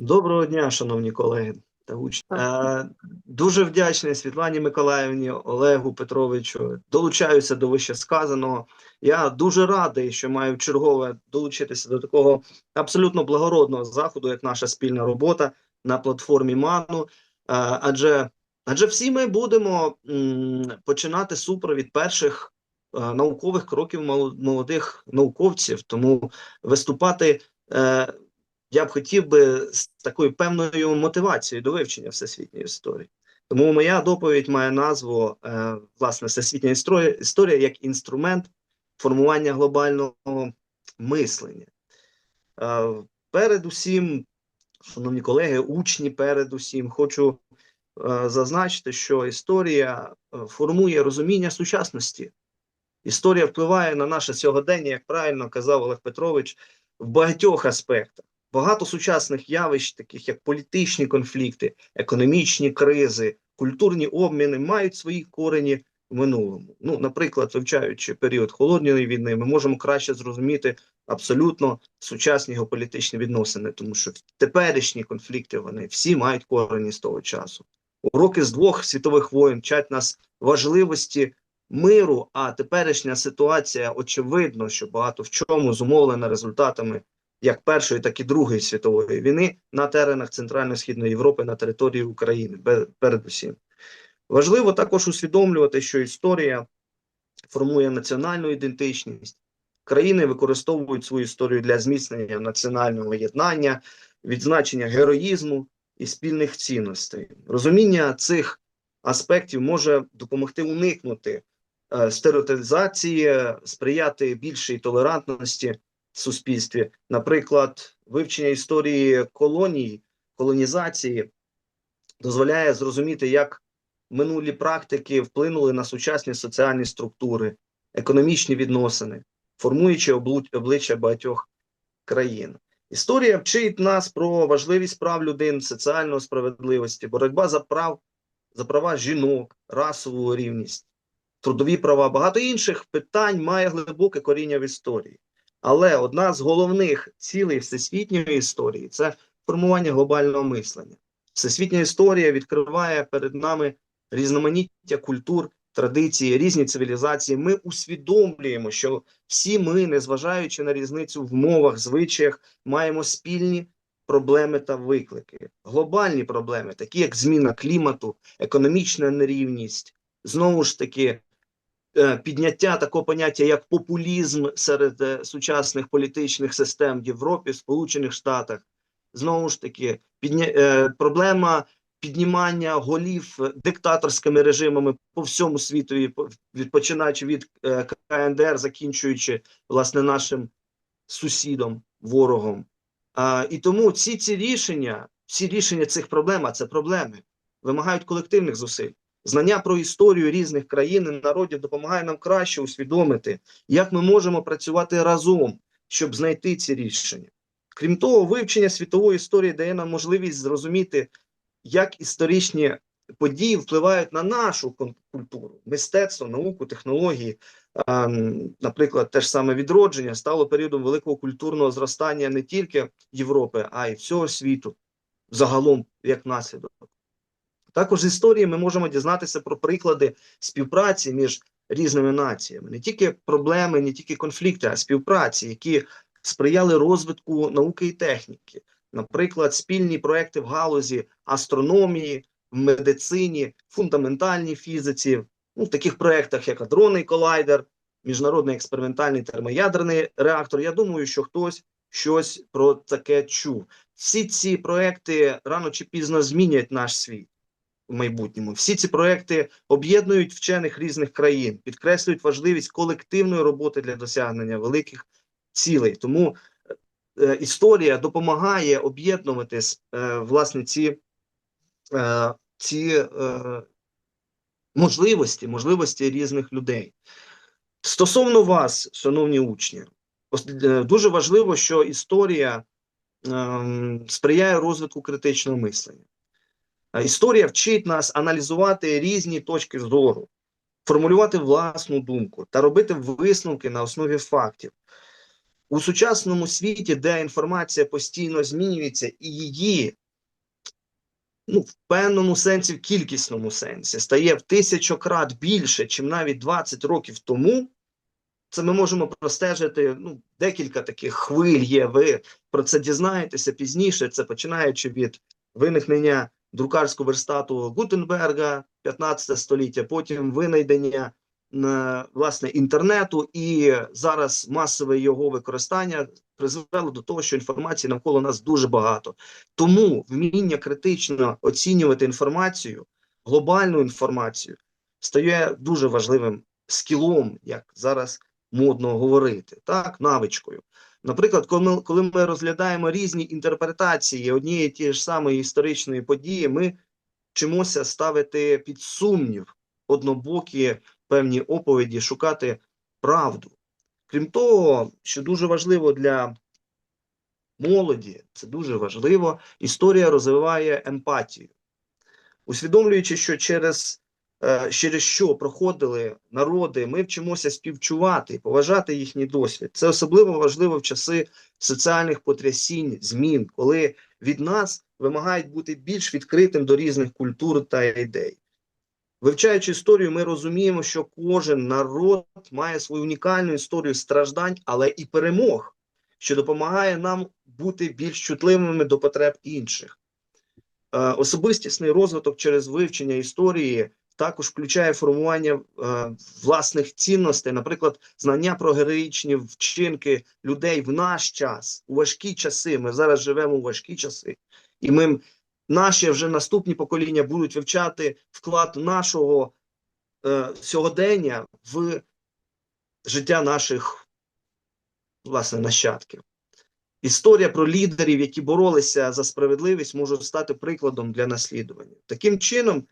Доброго дня, шановні колеги та учні. Е, дуже вдячний Світлані Миколаївні, Олегу Петровичу. Долучаюся до вище сказаного. Я дуже радий, що маю чергове долучитися до такого абсолютно благородного заходу, як наша спільна робота на платформі Ману. Е, адже, адже всі ми будемо починати супровід перших е, наукових кроків мол- молодих науковців, тому виступати. Я б хотів би з такою певною мотивацією до вивчення всесвітньої історії. Тому моя доповідь має назву е, власне всесвітня історія, як інструмент формування глобального мислення. Е, передусім, шановні колеги, учні, передусім, хочу е, зазначити, що історія е, формує розуміння сучасності. Історія впливає на наше сьогодення, як правильно казав Олег Петрович, в багатьох аспектах. Багато сучасних явищ, таких як політичні конфлікти, економічні кризи, культурні обміни, мають свої корені в минулому. Ну, наприклад, вивчаючи період холодної війни, ми можемо краще зрозуміти абсолютно сучасні геополітичні відносини, тому що теперішні конфлікти вони всі мають корені з того часу. Уроки з двох світових воєн вчать нас важливості миру, а теперішня ситуація очевидно, що багато в чому зумовлена результатами як Першої, так і Другої світової війни на теренах Центрально-Східної Європи на території України, передусім. Важливо також усвідомлювати, що історія формує національну ідентичність. Країни використовують свою історію для зміцнення національного єднання, відзначення героїзму і спільних цінностей. Розуміння цих аспектів може допомогти уникнути е, стереотипізації, сприяти більшій толерантності суспільстві. Наприклад, вивчення історії колоній, колонізації дозволяє зрозуміти, як минулі практики вплинули на сучасні соціальні структури, економічні відносини, формуючи обличчя багатьох країн. Історія вчить нас про важливість прав людини, соціальної справедливості, боротьба за прав, за права жінок, расову рівність, трудові права, багато інших питань має глибоке коріння в історії. Але одна з головних цілей всесвітньої історії це формування глобального мислення. Всесвітня історія відкриває перед нами різноманіття культур, традиції, різні цивілізації. Ми усвідомлюємо, що всі ми, незважаючи на різницю в мовах, звичаях, маємо спільні проблеми та виклики, глобальні проблеми, такі як зміна клімату, економічна нерівність, знову ж таки. Е, Підняття такого поняття як популізм серед е, сучасних політичних систем в Європі, Сполучених Штатах, знову ж таки, підня... е, проблема піднімання голів диктаторськими режимами по всьому світу, починаючи від КНДР, закінчуючи власне нашим сусідом, ворогом. І тому ці ці рішення, всі рішення цих проблем, а це проблеми, вимагають колективних зусиль. Знання про історію різних країн і народів допомагає нам краще усвідомити, як ми можемо працювати разом, щоб знайти ці рішення. Крім того, вивчення світової історії дає нам можливість зрозуміти, як історичні події впливають на нашу культуру, мистецтво, науку, технології. Наприклад, те ж саме відродження стало періодом великого культурного зростання не тільки Європи, а й всього світу, загалом як наслідок. Також з історії ми можемо дізнатися про приклади співпраці між різними націями, не тільки проблеми, не тільки конфлікти, а співпраці, які сприяли розвитку науки і техніки. Наприклад, спільні проекти в галузі астрономії, в медицині, фундаментальній фізиці, ну, в таких проектах, як адронний колайдер, міжнародний експериментальний термоядерний реактор. Я думаю, що хтось щось про таке чув. Всі ці проекти рано чи пізно змінять наш світ в майбутньому. Всі ці проекти об'єднують вчених різних країн, підкреслюють важливість колективної роботи для досягнення великих цілей. Тому е, історія допомагає об'єднувати е, власне ці, е, ці е, можливості, можливості різних людей. Стосовно вас, шановні учні, е, дуже важливо, що історія ем, сприяє розвитку критичного мислення. А Історія вчить нас аналізувати різні точки зору, формулювати власну думку та робити висновки на основі фактів. У сучасному світі, де інформація постійно змінюється, і її ну, в певному сенсі, в кількісному сенсі, стає в тисячократ більше, чим навіть 20 років тому. Це ми можемо простежити. Ну, декілька таких хвиль є. Ви про це дізнаєтеся пізніше. Це починаючи від виникнення друкарського верстату Гутенберга, 15 століття, потім винайдення е, власне інтернету, і зараз масове його використання призвело до того, що інформації навколо нас дуже багато. Тому вміння критично оцінювати інформацію, глобальну інформацію, стає дуже важливим скілом, як зараз модно говорити, так, навичкою. Наприклад, коли ми, розглядаємо різні інтерпретації однієї тієї ж самої історичної події, ми вчимося ставити під сумнів однобокі певні оповіді, шукати правду. Крім того, що дуже важливо для молоді, це дуже важливо, історія розвиває емпатію, усвідомлюючи, що через, через що проходили народи, ми вчимося співчувати поважати їхній досвід. Це особливо важливо в часи соціальних потрясінь, змін, коли від нас вимагають бути більш відкритим до різних культур та ідей. Вивчаючи історію, ми розуміємо, що кожен народ має свою унікальну історію страждань, але і перемог, що допомагає нам бути більш чутливими до потреб інших. Е, Особистісний розвиток через вивчення історії також включає формування е, власних цінностей, наприклад, знання про героїчні вчинки людей в наш час, у важкі часи. Ми зараз живемо у важкі часи, і ми наші вже наступні покоління будуть вивчати вклад нашого е, сьогодення в життя наших власне нащадків. Історія про лідерів, які боролися за справедливість, може стати прикладом для наслідування. Таким чином,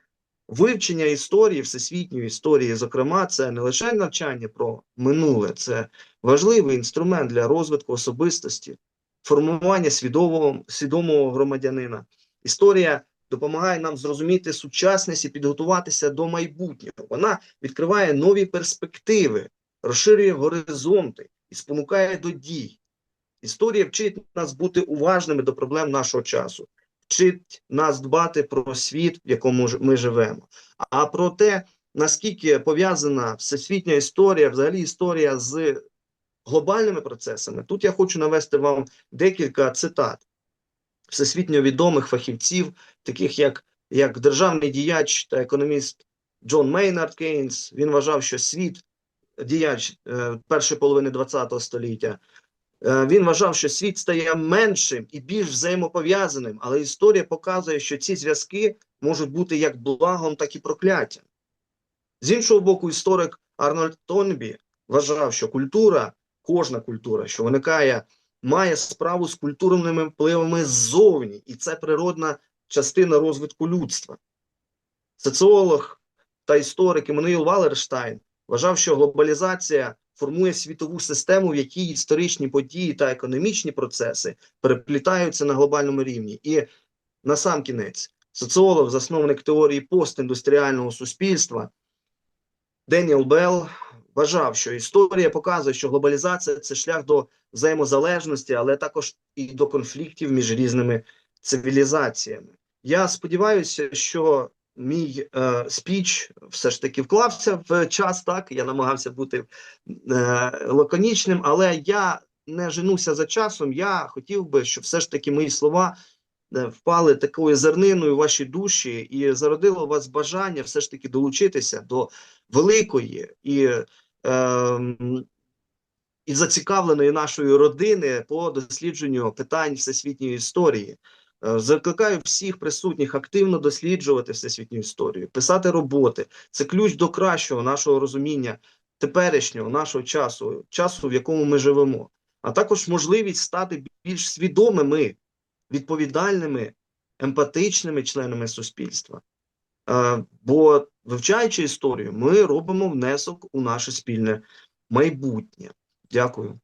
вивчення історії, всесвітньої історії, зокрема, це не лише навчання про минуле, це важливий інструмент для розвитку особистості, формування свідомого, свідомого громадянина. Історія допомагає нам зрозуміти сучасність і підготуватися до майбутнього. Вона відкриває нові перспективи, розширює горизонти і спонукає до дій. Історія вчить нас бути уважними до проблем нашого часу, вчить нас дбати про світ, в якому ми живемо. А про те, наскільки пов'язана всесвітня історія, взагалі історія з глобальними процесами, тут я хочу навести вам декілька цитат всесвітньо відомих фахівців, таких як, як державний діяч та економіст Джон Мейнард Кейнс. Він вважав, що світ діяч е, першої половини ХХ століття. Е, він вважав, що світ стає меншим і більш взаємопов'язаним, але історія показує, що ці зв'язки можуть бути як благом, так і прокляттям. З іншого боку, історик Арнольд Тонбі вважав, що культура, кожна культура, що виникає, має справу з культурними впливами ззовні, і це природна частина розвитку людства. Соціолог та історик Еммануїл Валерштайн вважав, що глобалізація формує світову систему, в якій історичні події та економічні процеси переплітаються на глобальному рівні. І на сам кінець, соціолог, засновник теорії постіндустріального суспільства Деніел Белл вважав, що історія показує, що глобалізація це шлях до взаємозалежності, але також і до конфліктів між різними цивілізаціями. Я сподіваюся, що мій е, спіч все ж таки вклався в час. Так я намагався бути е, лаконічним, але я не женуся за часом. Я хотів би, щоб все ж таки мої слова е, впали такою зерниною в ваші душі і зародило вас бажання все ж таки долучитися до великої і, е, і зацікавленої нашої родини по дослідженню питань всесвітньої історії. Е, Закликаю всіх присутніх активно досліджувати всесвітню історію, писати роботи. Це ключ до кращого нашого розуміння теперішнього нашого часу, часу, в якому ми живемо, а також можливість стати більш свідомими, відповідальними, емпатичними членами суспільства. Е, Бо, вивчаючи історію, ми робимо внесок у наше спільне майбутнє. Дякую.